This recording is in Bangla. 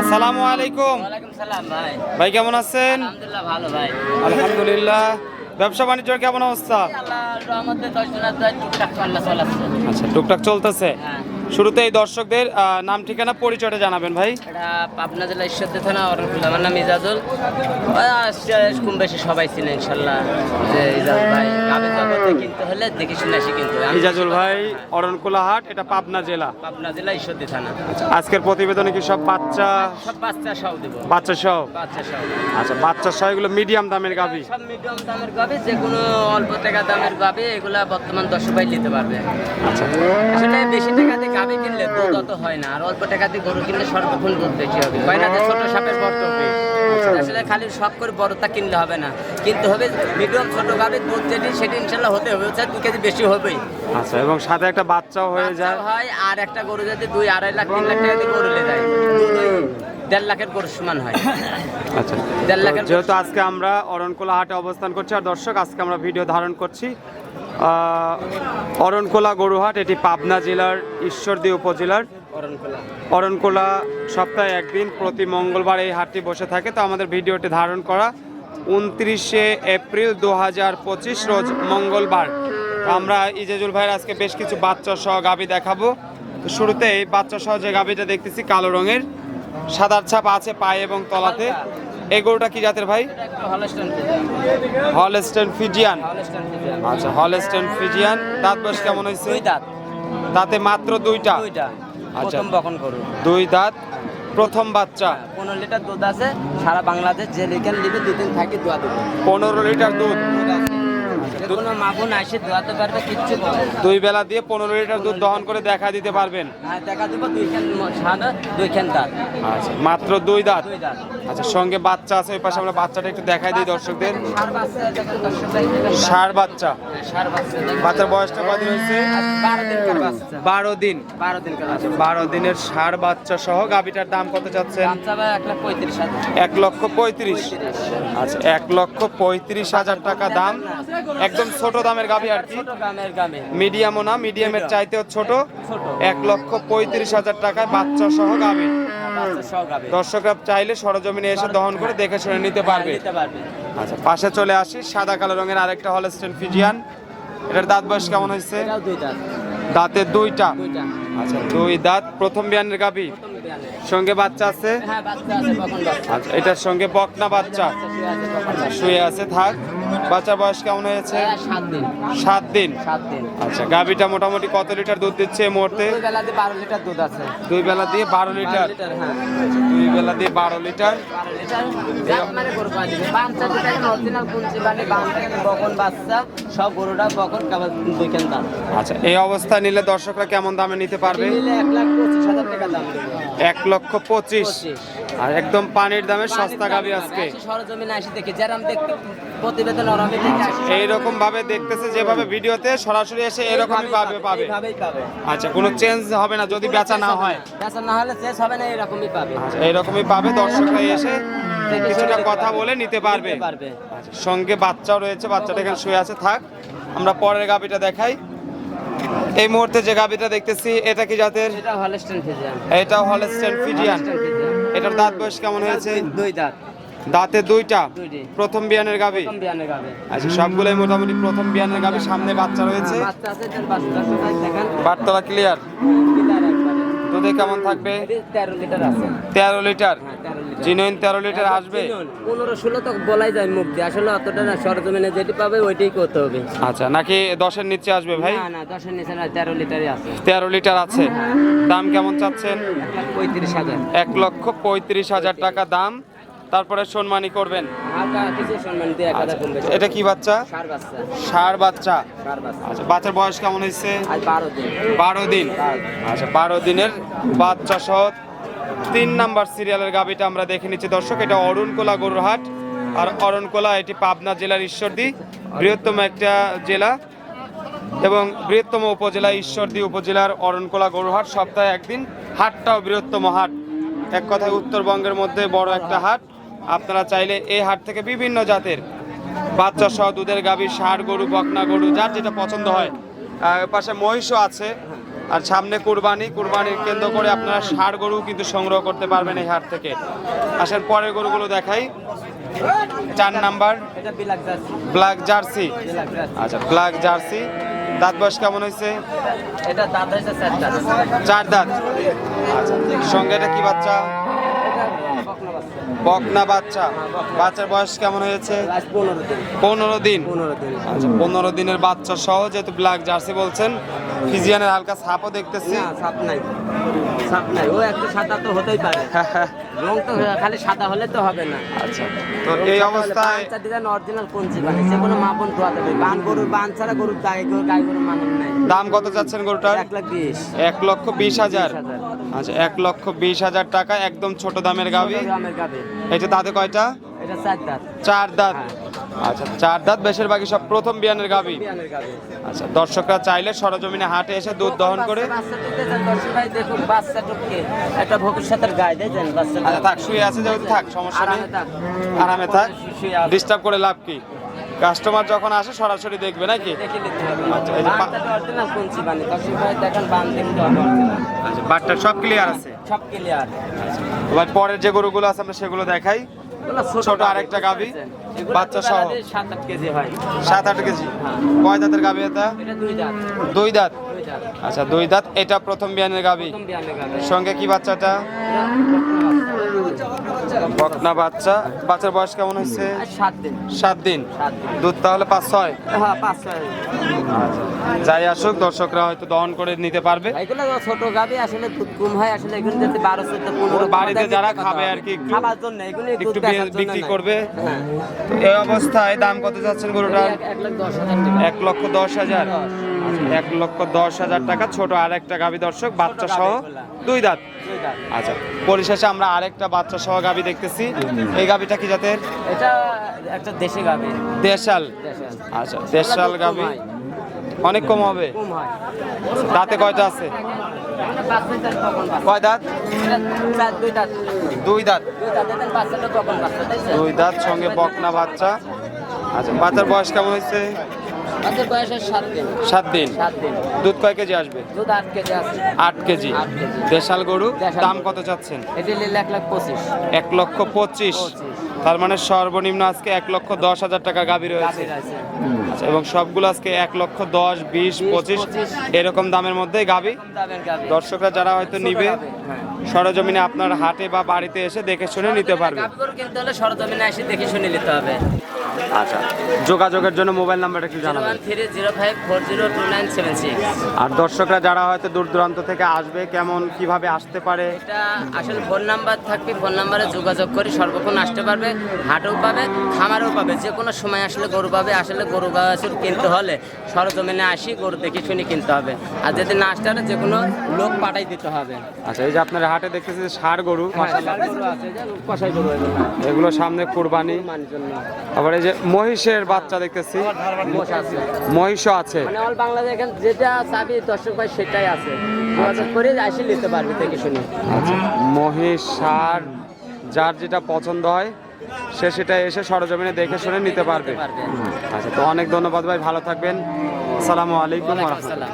আসসালামু আলাইকুম। ভাই। কেমন আছেন? আলহামদুলিল্লাহ ভালো ভাই। আলহামদুলিল্লাহ। ব্যবসা বাণিজ্যের কেমন অবস্থা? আচ্ছা টুকটাক চলতেছে? হ্যাঁ। শুরুতে এই দর্শকদের নাম ঠিকানা পরিচয়টা জানাবেন ভাই। এটা পাবনা জেলা ঈশ্বরদী থানা অরণকুল আমার নাম ইজাজুল। কম বেশি সবাই চিনে ইনশাল্লাহ যে ইজাজুল ভাই গাবে কিনতে হলে দেখে শুনে আসি কিন্তু ইজাজুল ভাই অরণকুলা হাট এটা পাবনা জেলা। পাবনা জেলা ঈশ্বরদী থানা। আজকের প্রতিবেদনে কি সব বাচ্চা? সব বাচ্চা দেবো। বাচ্চা সহ বাচ্চা আচ্ছা বাচ্চা সহ এগুলো মিডিয়াম দামের গাভি সব মিডিয়াম দামের গাবে যে কোনো অল্প টাকা দামের গাবে এগুলা বর্তমান দশ ভাই নিতে পারবে। আচ্ছা। আসলে বেশি টাকা গাবে কিনলে দুধ অত হয় না আর অল্প টাকা দিয়ে গরু কিনলে সর্বক্ষণ দুধ বেশি হবে। হয় না যে ছোট সাপের আসলে খালি সব করে বড়টা কিনলে হবে না। কিনতে হবে মিডিয়াম ছোট গাবে দুধ যেটি সেটি ইনশাল্লাহ হতে হবে দু কেজি বেশি হবেই। আচ্ছা এবং সাথে একটা বাচ্চাও হয়ে যায়। হয় আর একটা গরু যদি দুই আড়াই লাখ তিন লাখ টাকা দিয়ে গরু লে যায় দেড় লাখের গরু সমান হয়। আচ্ছা দেড় লাখের যেহেতু আজকে আমরা অরণকোলা হাটে অবস্থান করছি আর দর্শক আজকে আমরা ভিডিও ধারণ করছি। অরণকোলা গরুহাট, এটি পাবনা জেলার ঈশ্বরদী উপজেলার। অরণকোলা সপ্তাহে একদিন, প্রতি মঙ্গলবার এই হাটটি বসে থাকে। তো আমাদের ভিডিওটি ধারণ করা উনত্রিশে এপ্রিল দু পঁচিশ রোজ মঙ্গলবার। আমরা ইজেজুল ভাইয়ের আজকে বেশ কিছু বাচ্চা সহ গাবি দেখাবো। শুরুতে বাচ্চা সহ যে গাবিটা দেখতেছি, কালো রঙের। সাদার ছাপ আছে পায়ে এবং তলাতে। এই গরুটা কি জাতের ভাই? Holstein Holstein Friesian. আচ্ছা হলস্টেন ফিজিয়ান। দাঁত বয়স কেমন হয়েছে? দুই দাঁত। দাঁতে মাত্র দুইটা? দুইটা। আচ্ছা। বকন গরু। দুই দাঁত প্রথম বাচ্চা। পনেরো লিটার দুধ আছে সারা বাংলাদেশ যে লিখেন লিখে দুদিন থাকি দোয়া দেবো। পনেরো লিটার দুধ। কোনো মাগুন আসে দোয়াতে পারবে কিচ্ছু। দুই বেলা দিয়ে পনেরো লিটার দুধ দহন করে দেখা দিতে পারবেন? হ্যাঁ দেখা দিব দুইখান সাদা দুইখান দাঁত। আচ্ছা মাত্র দুই দাঁত? আচ্ছা সঙ্গে বাচ্চা আছে ওই পাশে আমরা বাচ্চাটা একটু দেখাই দিই দর্শকদের। ষাঁড় বাচ্চা হ্যাঁ। বাচ্চার বয়সটা কদিন হয়েছে? বারো দিন। বারো দিন আচ্ছা দিনের ষাঁড় বাচ্চা সহ গাভিটার দাম কত হাজার। এক লক্ষ পঁয়ত্রিশ। আচ্ছা এক লক্ষ পঁয়ত্রিশ হাজার টাকা দাম। একদম ছোট দামের গাভি আর কি। মিডিয়ামও না মিডিয়ামের চাইতেও ছোট। এক লক্ষ পঁয়ত্রিশ হাজার টাকায় বাচ্চা সহ গাভি। দর্শকরা চাইলে সরজমিনে এসে দহন করে দেখে শুনে নিতে পারবে। আচ্ছা পাশে চলে আসি সাদা কালো রঙের আরেকটা হলস্টেন ফিজিয়ান এটার দাঁত বয়স কেমন হয়েছে? দাঁতের দুইটা। আচ্ছা দুই দাঁত। প্রথম বিয়ানের গাভি? সঙ্গে বাচ্চা আছে? হ্যাঁ বাচ্চা আছে আচ্ছা এটার সঙ্গে বকনা বাচ্চা। শুয়ে আছে কখন বাচ্চা বয়স কেমন হয়েছে? হ্যাঁ, সাত দিন। সাত দিন? সাত দিন। আচ্ছা গাভিটা মোটামুটি কত লিটার দুধ দিচ্ছে এই মুহূর্তে? দুই বেলাতে বারো লিটার দুধ আছে। দুই বেলা দিয়ে বারো লিটার? হ্যাঁ। দুই বেলা দিয়ে বারো লিটার? মানে আচ্ছা এই অবস্থা নিলে দর্শকরা কেমন দামে নিতে পারবে? এক লক্ষ পঁচিশ। আর একদম পানির দামে সস্তা গাবি আজকে। সরজমিনে আসি দেখি যেরাম দেখতে প্রতিবেদন এইরকম ভাবে দেখতেছে যেভাবে ভিডিওতে সরাসরি এসে এরকমই পাবে পাবে। আচ্ছা কোনো চেঞ্জ হবে না যদি বেচা না হয়। বেচা না হলে শেষ হবে না এরকমই পাবে। আচ্ছা এইরকমই পাবে দর্শকরা এসে কিছুটা কথা বলে নিতে পারবে। আচ্ছা, সঙ্গে বাচ্চাও রয়েছে বাচ্চাটা এখানে শুয়ে আছে থাক। আমরা পরের গাবিটা দেখাই। এই মুহূর্তে যে গাবিটা দেখতেছি এটা কি জাতের? এটা হলস্টেন ফিজিয়ান। এটা হলস্টেন ফিজিয়ান। এটার দাঁত বয়স কেমন হয়েছে? দুই দাঁত। দাঁতে দুইটা? প্রথম বিয়ানের গাবি আচ্ছা সবগুলোই মোটামুটি প্রথম বিয়ানের গাবি সামনে বাচ্চা রয়েছে। দেখেন। বাটতলা ক্লিয়ার দুধে কেমন থাকবে? তেরো লিটার আছে। তেরো লিটার? হ্যাঁ তেরো লিটার। জিনুইন তেরো লিটার আসবে? পনেরো ষোলো তো বলাই যায় মুখ দিয়ে। আসলে অতটা না সরজমিনে যেটি পাবে ওইটাই করতে হবে। আচ্ছা নাকি দশের নিচে আসবে ভাই? না না দশের নিচে না তেরো লিটারই আছে। তেরো লিটার আছে। দাম কেমন চাচ্ছেন? পঁয়ত্রিশ হাজার। এক লক্ষ পঁয়ত্রিশ হাজার টাকা দাম। তারপরে সম্মানী করবেন। হাজার কমবে এটা কি বাচ্চা? সার বাচ্চা। আচ্ছা বাচ্চার বয়স কেমন হয়েছে? বারো দিন। বারো দিন। আচ্ছা বারো দিনের বাচ্চা সহ তিন নাম্বার সিরিয়ালের গাবিটা আমরা দেখে নিচ্ছি। দর্শক এটা অরুণকোলা গরুরহাট। আর অরণকোলা এটি পাবনা জেলার ঈশ্বরদী। বৃহত্তম একটা জেলা এবং বৃহত্তম উপজেলা ঈশ্বরদী উপজেলার অরণকোলা গরুহাট সপ্তাহে একদিন হাটটাও বৃহত্তম হাট। এক কথায় উত্তরবঙ্গের মধ্যে বড় একটা হাট। আপনারা চাইলে এই হাট থেকে বিভিন্ন জাতের বাচ্চা সহ দুধের গাভী ষাঁড় গরু বকনা গরু যার যেটা পছন্দ হয়। পাশে মহিষও আছে। আর সামনে কুরবানি কুরবানির কেন্দ্র করে আপনারা ষাড় গরু কিন্তু সংগ্রহ করতে পারবেন এই হাট থেকে। আসেন পরের গরুগুলো দেখাই। চার নাম্বার ব্ল্যাক জার্সি। আচ্ছা ব্ল্যাক জার্সি। দাঁত বয়স কেমন হয়েছে? চার দাঁত। আচ্ছা সঙ্গে এটা কি বাচ্চা? বকনা বাচ্চা? বাচ্চার বয়স কেমন হয়েছে? পনেরো দিন। পনেরো দিন? পনেরো দিন। আচ্ছা পনেরো দিনের বাচ্চা সহ যেহেতু ব্ল্যাক জার্সি বলছেন ফিজিয়ানের হালকা ছাপও দেখতেছি। সাপ নাই। সাপ নাই। ও একটু সাদা তো হতেই পারে। রং তো খালি সাদা হলে তো হবে না। আচ্ছা। তো এই অবস্থায় বাচ্চা দিলেন অরিজিনাল মানে যে কোনো মা বোন ধোয়াতে বান গরুর বান ছাড়া গরুর গায়ে গরু গায়ে গরুর মানুষ নাই। দাম কত চাচ্ছেন গরুটার? এক লাখ বিশ। এক লক্ষ বিশ হাজার। আচ্ছা এক লক্ষ বিশ হাজার টাকা একদম ছোট দামের গাবি। এটা দাঁতে কয়টা? এটা চার দাঁত। চার দাঁত। আচ্ছা চার দাঁত বেশিরভাগই সব প্রথম বিয়ানের গাবি। আচ্ছা দর্শকরা চাইলে সরজমিনে হাটে এসে দুধ দহন করে। একটা ভবিষ্যতের গায়ে দেন আচ্ছা থাক শুয়ে আছে যেহেতু থাক সমস্যা নেই। আরামে থাক। ডিস্টার্ব করে লাভ কি? কাস্টমার যখন আসে সরাসরি দেখবে নাকি? আচ্ছা, আচ্ছা বাটটা সব ক্লিয়ার আছে? সব ক্লিয়ার এবার পরের যে গরুগুলো আছে আমরা সেগুলো দেখাই। ছোট আরেকটা গাবি বাচ্চা সহ। সাত আট কেজি হয়। কয় দাঁতের গাবি এটা? দুই দাঁত। আচ্ছা দুই দাঁত। এটা প্রথম বিয়ানের গাবে সঙ্গে কি বাচ্চাটা? বকনা বাচ্চা। বাচ্চার বয়স কেমন হয়েছে? সাত দিন। সাত দিন। দুধ তাহলে পাঁচ ছয়? হ্যাঁ পাঁচ ছয়। যাই আসুক দর্শকরা হয়তো দহন করে নিতে পারবে। এগুলো ছোট গাবি আসলে দুধ কম হয় আসলে এগুলো যাতে বারো চোদ্দ পনেরো বাড়িতে যারা খাবে আর কি খাবার জন্য এগুলো একটু বিক্রি করবে। হ্যাঁ। এই অবস্থায় দাম কত যাচ্ছেন গরুটার? এক- লক্ষ দশ হাজার এক লক্ষ দশ হাজার। টাকা ছোট আর একটা গাভি দর্শক বাচ্চা সহ দুই দাঁত। আচ্ছা পরিশেষে আমরা আরেকটা বাচ্চা সহ গাবি দেখতেছি। এই গাবিটা কি জাতের? এটা একটা দেশি গাবি। দেশাল। আচ্ছা দেশাল হয়। অনেক কম হবে? দাঁতে কয়টা আছে। কয় দাঁত? দুই দাঁত। দুই দাঁত সঙ্গে বকনা বাচ্চা। আচ্ছা বাচ্চার বয়স কেমন হয়েছে? বাচ্চার বয়স সাত দিন। সাত দিন? সাত দিন। দুধ কয় কেজি আসবে? দুধ আট কেজি আছে। আট কেজি। দেশাল গরু দাম কত চাচ্ছেন? এটি নিলে এক লাখ পঁচিশ। এক লক্ষ পঁচিশ। তার মানে সর্বনিম্ন আজকে এক লক্ষ দশ হাজার টাকা গাভি রয়েছে। আচ্ছা, এবং সবগুলো আজকে এক লক্ষ দশ বিশ পঁচিশ। এরকম দামের মধ্যে গাভি। দর্শকরা যারা হয়তো নিবে। সরজমিনে আপনার হাটে বা বাড়িতে এসে দেখে শুনে নিতে পারবে। গাভী কিনতে হলে সরজমিনে এসে দেখে শুনে নিতে হবে। আচ্ছা যোগাযোগের জন্য মোবাইল নাম্বারটা একটু জানাবেন। Three zero five four zero two nine seven six. আর দর্শকরা যারা হয়তো দূর দূরান্ত থেকে আসবে কেমন কীভাবে আসতে পারে? এটা আসলে ফোন নাম্বার থাকবে ফোন নাম্বারে যোগাযোগ করে সর্বক্ষণ আসতে পারবে হাটেও পাবে খামারেও পাবে যে কোনো সময় আসলে গরু পাবে আসলে গরু বাছুর কিনতে হলে সরজমিনে আসি গরু দেখে শুনে কিনতে হবে। আর যদি না আসতে হলে যে কোনো লোক পাঠাই দিতে হবে। আচ্ছা এই যে আপনার হাটে দেখতেছি ষাড় গরু হ্যাঁ, এগুলো। সামনে কুরবানি। আবার এই যে মহিষের বাচ্চা দেখতেছি। মোষ আছে। মহিষও আছে। মানে বাংলাদেশ যেটা চাবি দর্শক ভাই সেটাই আছে। করে আসি নিতে পারবে দেখে শুনে। আচ্ছা। মহিষ ষাড় যার যেটা পছন্দ হয় সে সেটা এসে সরজমিনে দেখে শুনে নিতে পারবে। আচ্ছা তো অনেক ধন্যবাদ ভাই ভালো থাকবেন। আসসালামু আলাইকুম রাহমাতুল্লাহ।